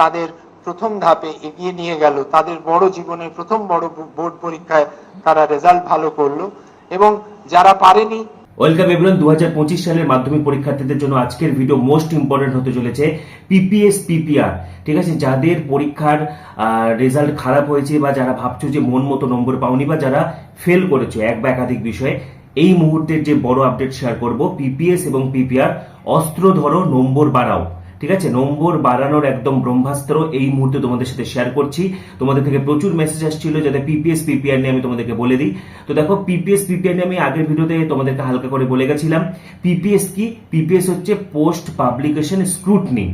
তাদের প্রথম ধাপে এগিয়ে নিয়ে গেল। তাদের বড় জীবনের প্রথম বড় বোর্ড পরীক্ষায় তারা রেজাল্ট ভালো করল এবং যারা পারেনি ওয়েলকাম এভরিওয়ান দু সালের মাধ্যমিক পরীক্ষার্থীদের জন্য আজকের ভিডিও মোস্ট ইম্পর্টেন্ট হতে চলেছে পিপিএস পিপিআর ঠিক আছে? যাদের পরীক্ষার রেজাল্ট খারাপ হয়েছে বা যারা ভাবছ যে মন মতো নম্বর পাওনি বা যারা ফেল করেছ এক বা একাধিক বিষয়ে, এই মুহূর্তের যে বড় আপডেট শেয়ার করব পিপিএস এবং পিপিআর অস্ত্র ধরো নম্বর বাড়াও। ঠিক আছে? নম্বর বাড়ানোর একদম ব্রহ্মাস্ত্র এই মুহূর্তে তোমাদের সাথে শেয়ার করছি। তোমাদের থেকে প্রচুর মেসেজ আসছিল যাতে পিপিএস পিপিআর নিয়ে আমি তোমাদেরকে বলে দিই। তো দেখো পিপিএস পিপিআর নিয়ে আমি আগের ভিডিওতে তোমাদেরকে হালকা করে বলে গেছিলাম। পিপিএস কি? পিপিএস হচ্ছে পোস্ট পাবলিকেশন স্ক্রুটনি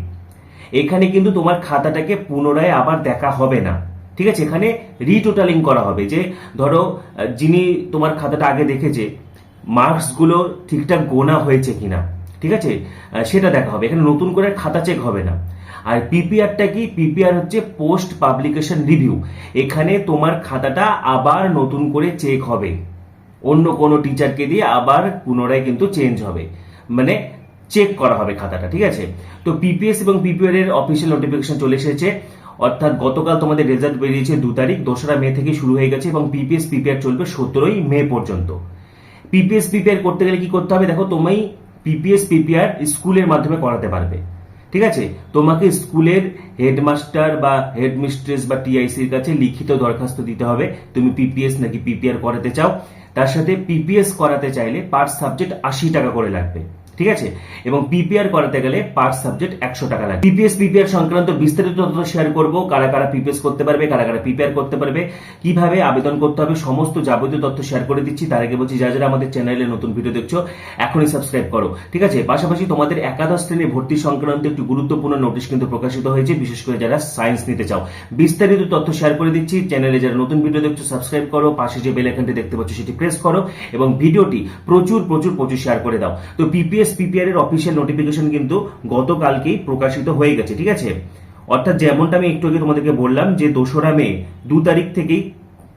এখানে কিন্তু তোমার খাতাটাকে পুনরায় আবার দেখা হবে না। ঠিক আছে? এখানে রিটোটালিং করা হবে যে, ধরো, যিনি তোমার খাতাটা আগে দেখেছে মার্কসগুলো ঠিকঠাক গোনা হয়েছে কিনা। ঠিক আছে? সেটা দেখা হবে। এখানে নতুন করে খাতা চেক হবে না। আর পিপিআরটা কি? পিপিআর হচ্ছে পোস্ট পাবলিকেশন রিভিউ এখানে তোমার খাতাটা আবার নতুন করে চেক হবে। অন্য কোনো টিচারকে দিয়ে আবার পুনরায় কিন্তু চেঞ্জ হবে। মানে চেক করা হবে খাতাটা, ঠিক আছে? তো পিপিএস এবং পিপিআর এর অফিসিয়াল নোটিফিকেশন চলে এসেছে। অর্থাৎ গতকাল তোমাদের রেজাল্ট বেরিয়েছে দু তারিখ, দোসরা মে থেকে শুরু হয়ে গেছে এবং পিপিএস পিপিআর চলবে সতেরোই মে পর্যন্ত। পিপিএস পিপিআর করতে গেলে কি করতে হবে? দেখো, তুমি পিপিএস পিপিআর স্কুলের মাধ্যমে করাতে পারবে। ঠিক আছে? তোমাকে স্কুলের হেডমাস্টার বা হেডমিস্ট্রেস বা টিআইসির কাছে লিখিত দরখাস্ত দিতে হবে। তুমি পিপিএস নাকি পিপিআর করাতে চাও? তার সাথে পিপিএস করাতে চাইলে পার সাবজেক্ট আশি টাকা করে লাগবে। ঠিক আছে? এবং পিপিআর করাতে গেলে পার সাবজেক্ট একশো টাকা লাগবে পিপিএস পিপিআর সংক্রান্ত বিস্তারিত তথ্য শেয়ার করব। কারা কারা পিপিএস করতে পারবে, কারা কারা পিপিআর করতে পারবে, কীভাবে আবেদন করতে হবে, সমস্ত যাবতীয় তথ্য শেয়ার করে দিচ্ছি। তার আগে বলছি যা যারা আমাদের চ্যানেলে নতুন ভিডিও দেখছ, এখনই সাবস্ক্রাইব করো। ঠিক আছে? পাশাপাশি তোমাদের একাদশ শ্রেণি ভর্তি সংক্রান্ত একটি গুরুত্বপূর্ণ নোটিশ কিন্তু প্রকাশিত হয়েছে, বিশেষ করে যারা সায়েন্স নিতে চাও। বিস্তারিত তথ্য শেয়ার করে দিচ্ছি। চ্যানেলে যারা নতুন ভিডিও দেখছ সাবস্ক্রাইব করো। পাশে যে বেল আইকনটি দেখতে পাচ্ছ, সেটি প্রেস করো। এবং ভিডিওটি প্রচুর প্রচুর প্রচুর শেয়ার করে দাও। তো পিপিএস পিপিআর এর অফিসিয়াল নোটিফিকেশন কিন্তু গতকালকেই প্রকাশিত হয়ে গেছে, ঠিক আছে? অর্থাৎ যেমনটা আমি একটু আগে তোমাদেরকে বললাম যে দোসরা মে, দু তারিখ থেকেই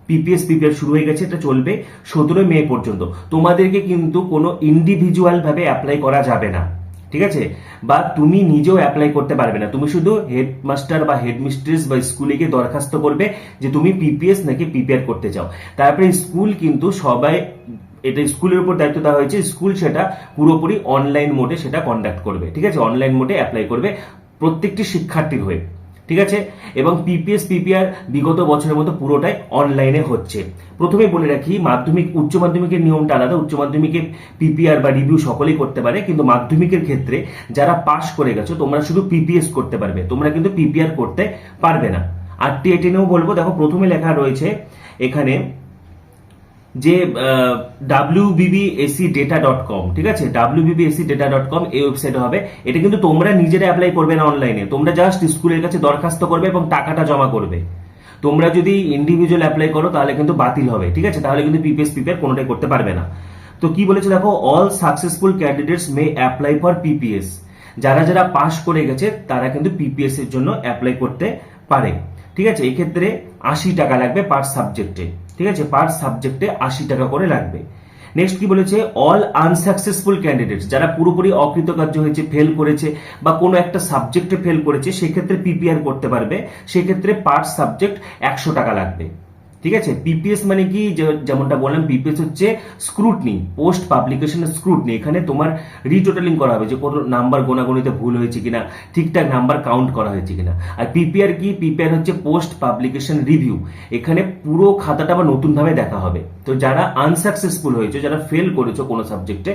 পিপিএস পিপিআর শুরু হয়ে গেছে, এটা চলবে সতেরোই মে পর্যন্ত। তোমাদেরকে কিন্তু কোনো ইন্ডিভিজুয়াল ভাবে অ্যাপ্লাই করা যাবে না, ঠিক আছে? বা তুমি নিজেও অ্যাপ্লাই করতে পারবে না। তুমি শুধু হেডমাস্টার বা হেডমিস্ট্রেস বা স্কুলে গিয়ে দরখাস্ত করবে যে তুমি পিপিএস নাকি পিপিআর করতে চাও। তারপরে স্কুল কিন্তু সবাই এটা স্কুলের উপর দায়িত্ব দেওয়া হয়েছে, স্কুল সেটা পুরোপুরি অনলাইন মোডে সেটা কন্ডাক্ট করবে, ঠিক আছে? অনলাইন মোডে অ্যাপ্লাই করবে প্রত্যেকটি শিক্ষার্থীর হয়ে, ঠিক আছে? এবং পিপিএস পিপিআর বিগত বছরের মতো পুরোটাই অনলাইনে হচ্ছে। প্রথমে বলে রাখি, মাধ্যমিক, উচ্চ মাধ্যমিকের নিয়মটা আলাদা, উচ্চ মাধ্যমিকে পিপিআর বা রিভিউ সকলেই করতে পারে, কিন্তু মাধ্যমিকের ক্ষেত্রে যারা পাশ করে গেছো, তোমরা শুধু পিপিএস করতে পারবে, তোমরা কিন্তু পিপিআর করতে পারবে না। আর টেটেনেও বলব, দেখো, প্রথমে লেখা রয়েছে, এখানে যে W BBAC data dot com ঠিক আছে? W BBAC data dot com এই ওয়েবসাইট হবে। এটা কিন্তু তোমরা নিজেরা অ্যাপ্লাই করবে না অনলাইনে তোমরা জাস্ট স্কুলের কাছে দরখাস্ত করবে এবং টাকাটা জমা করবে। তোমরা যদি ইন্ডিভিজুয়াল অ্যাপ্লাই করো, তাহলে কিন্তু বাতিল হবে, ঠিক আছে? তাহলে কিন্তু পিপিএস পিপিআর কোনোটাই করতে পারবে না। তো কি বলেছে দেখো? All successful candidates may apply for PPS যারা যারা পাশ করে গেছে, তারা কিন্তু পিপিএস এর জন্য অ্যাপ্লাই করতে পারে। ঠিক আছে? এক্ষেত্রে আশি টাকা লাগবে পার সাবজেক্টে ঠিক আছে পার সাবজেক্টে আশি টাকা করে লাগবে। নেক্সট কি বলেছে? অল আনসাকসেসফুল ক্যান্ডিডেটস যারা পুরোপুরি অকৃতকার্য হয়েছে ফেল করেছে, বা কোনো একটা সাবজেক্টে ফেল করেছে, সেক্ষেত্রে পিপিআর করতে পারবে। সেক্ষেত্রে পার সাবজেক্ট একশো টাকা লাগবে। ঠিক আছে? পিপিএস মানে কি? যেমনটা বললাম পিপিএস হচ্ছে স্ক্রুটনি পোস্ট পাবলিকেশন স্ক্রুটনি এখানে তোমার রিটোটালিং করা হবে যে, কোনো নাম্বার গোনাগণিতে ভুল হয়েছে কিনা, ঠিকঠাক নাম্বার কাউন্ট করা হয়েছে কিনা। আর পিপিআর কি? পিপিআর হচ্ছে পোস্ট পাবলিকেশন রিভিউ এখানে পুরো খাতাটা আবার নতুনভাবে দেখা হবে। তো যারা আনসাকসেসফুল হয়েছে, যারা ফেল করেছ কোনো সাবজেক্টে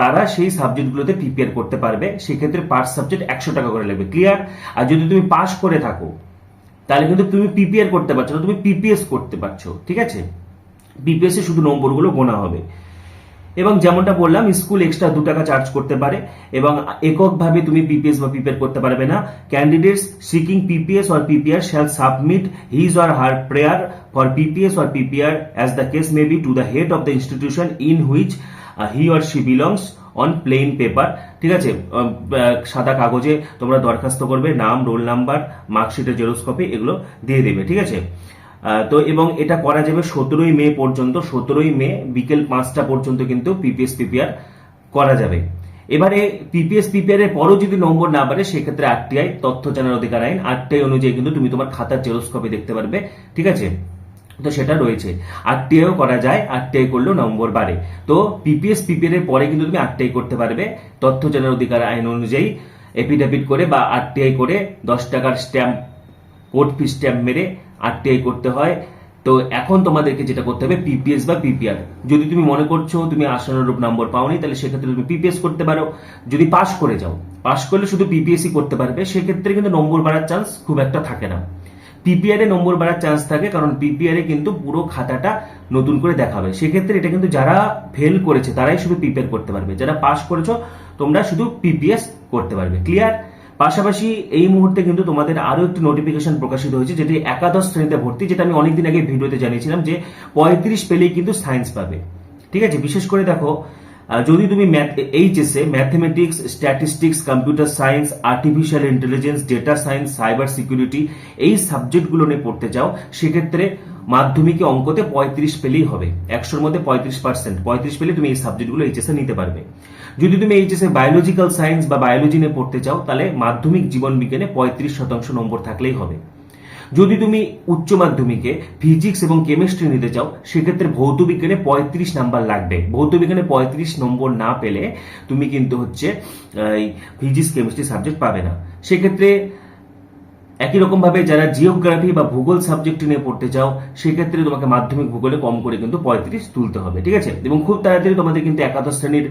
তারা সেই সাবজেক্টগুলোতে পিপিআর করতে পারবে। সেক্ষেত্রে পার সাবজেক্ট একশো টাকা করে লাগবে। ক্লিয়ার আর যদি তুমি পাস করে থাকো তাহলে কিন্তু তুমি পিপিআর করতে পারছ না, তুমি পিপিএস করতে পারছ, ঠিক আছে? পিপিএস এ শুধু নম্বরগুলো গোনা হবে। এবং যেমনটা বললাম, স্কুল এক্সট্রা দু টাকা চার্জ করতে পারে, এবং এককভাবে তুমি পিপিএস বা পিপিআর করতে পারবে না। Candidates seeking PPS or PPR shall submit his or her prayer for PPS or PPR as the case may be to the head of the institution in which he or she belongs on plain paper ঠিক আছে? সাদা কাগজে তোমরা দরখাস্ত করবে, নাম roll number মার্কশিটের xerox copy এগুলো দিয়ে দেবে, ঠিক আছে? তো এবং এটা করা যাবে সতেরোই মে পর্যন্ত, সতেরোই মে বিকেল পাঁচটা পর্যন্ত কিন্তু পিপিএস পিপিআর করা যাবে। এবারে পিপিএস পিপিআর এর পরও যদি নম্বর না বাড়ে, সেক্ষেত্রে আটটি আই তথ্য জানার অধিকার আইন আরটিআই অনুযায়ী কিন্তু তুমি তোমার খাতার জেরক্স কপি দেখতে পারবে, ঠিক আছে? তো সেটা রয়েছে। আরটিআইও করা যায় আরটিআই করলেও নম্বর বাড়ে তো পিপিএস পিপিআর এর পরে কিন্তু তুমি আরটিআই করতে পারবে। তথ্য জানার অধিকার আইন অনুযায়ী এফিডেভিট করে বা আরটিআই করে দশ টাকার স্ট্যাম্প কোড ফি স্ট্যাম্প মেরে আরটিআই করতে হয়। তো এখন তোমাদেরকে যেটা করতে হবে পিপিএস বা পিপিআর যদি তুমি মনে করছ তুমি আশানুরূপ নম্বর পাওনি, তাহলে সেক্ষেত্রে তুমি পিপিএস করতে পারো। যদি পাস করে যাও পাস করলে শুধু পিপিএসই করতে পারবে, সেক্ষেত্রে কিন্তু নম্বর বাড়ার চান্স খুব একটা থাকে না। পিপিআর নম্বর বাড়ার চান্স থাকে, কারণ পিপিআর কিন্তু পুরো খাতাটা নতুন করে দেখাবে। সেক্ষেত্রে এটা কিন্তু যারা ফেল করেছে, তারাই শুধু পিপিআর করতে পারবে। যারা পাস করেছ, তোমরা শুধু পিপিএস করতে পারবে। ক্লিয়ার পাশাপাশি এই মুহূর্তে কিন্তু তোমাদের আরও একটি নোটিফিকেশন প্রকাশিত হয়েছে, যেটি একাদশ শ্রেণীতে ভর্তি, যেটা আমি অনেকদিন আগে ভিডিওতে জানিয়েছিলাম যে পঁয়ত্রিশ পেলেই কিন্তু সায়েন্স পাবে। ঠিক আছে? বিশেষ করে দেখো যদি তুমি এইচএস এ mathematics statistics computer science artificial intelligence data science cyber security এই সাবজেক্টগুলো নিয়ে পড়তে চাও, সেক্ষেত্রে মাধ্যমিকে অঙ্কতে পঁয়ত্রিশ পেলেই হবে। একশোর মধ্যে পঁয়ত্রিশ পার্সেন্ট পঁয়ত্রিশ পেলে তুমি এই সাবজেক্টগুলো এইচএস এ নিতে পারবে। যদি তুমি এইচএস এ বায়োলজিক্যাল সায়েন্স বা বায়োলজি নিয়ে পড়তে চাও, তাহলে মাধ্যমিক জীবন বিজ্ঞানে পঁয়ত্রিশ শতাংশ নম্বর থাকলেই হবে। যদি তুমি উচ্চ মাধ্যমিকে ফিজিক্স এবং কেমিস্ট্রি নিতে চাও, সেক্ষেত্রে ভৌত বিজ্ঞানে পঁয়ত্রিশ নাম্বার লাগবে। ভৌত বিজ্ঞানে পঁয়ত্রিশ নম্বর না পেলে তুমি কিন্তু হচ্ছে ফিজিক্স কেমিস্ট্রি সাবজেক্ট পাবে না। সেক্ষেত্রে একই রকম ভাবে যারা জিওগ্রাফি বা ভূগোল সাবজেক্ট নিয়ে পড়তে চাও, সেক্ষেত্রে তোমাকে মাধ্যমিক ভূগোলে কম করে কিন্তু পঁয়ত্রিশ তুলতে হবে, ঠিক আছে? এবং খুব তাড়াতাড়ি তোমাদের কিন্তু একাদশ শ্রেণির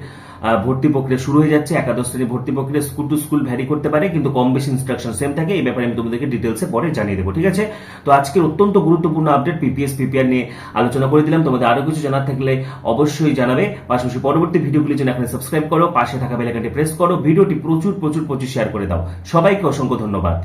ভর্তি প্রক্রিয়া শুরু হয়ে যাচ্ছে। একাদশ শ্রেণির ভর্তি প্রক্রিয়া স্কুল টু স্কুল ভ্যারি করতে পারে, কিন্তু কম বেশি ইনস্ট্রাকশন সেম থাকে। এই ব্যাপারে আমি তোমাদেরকে ডিটেলসে পরে জানিয়ে দেবো, ঠিক আছে? তো আজকের অত্যন্ত গুরুত্বপূর্ণ আপডেট পিপিএস পিপিআর নিয়ে আলোচনা করে দিলাম। তোমাদের আরও কিছু জানার থাকলে অবশ্যই জানাবে। পাশাপাশি পরবর্তী ভিডিওগুলির জন্য এখানে সাবস্ক্রাইব করো, পাশে থাকা বেলাকাটি প্রেস করো। ভিডিওটি প্রচুর প্রচুর প্রচুর শেয়ার করে দাও। সবাইকে অসংখ্য ধন্যবাদ।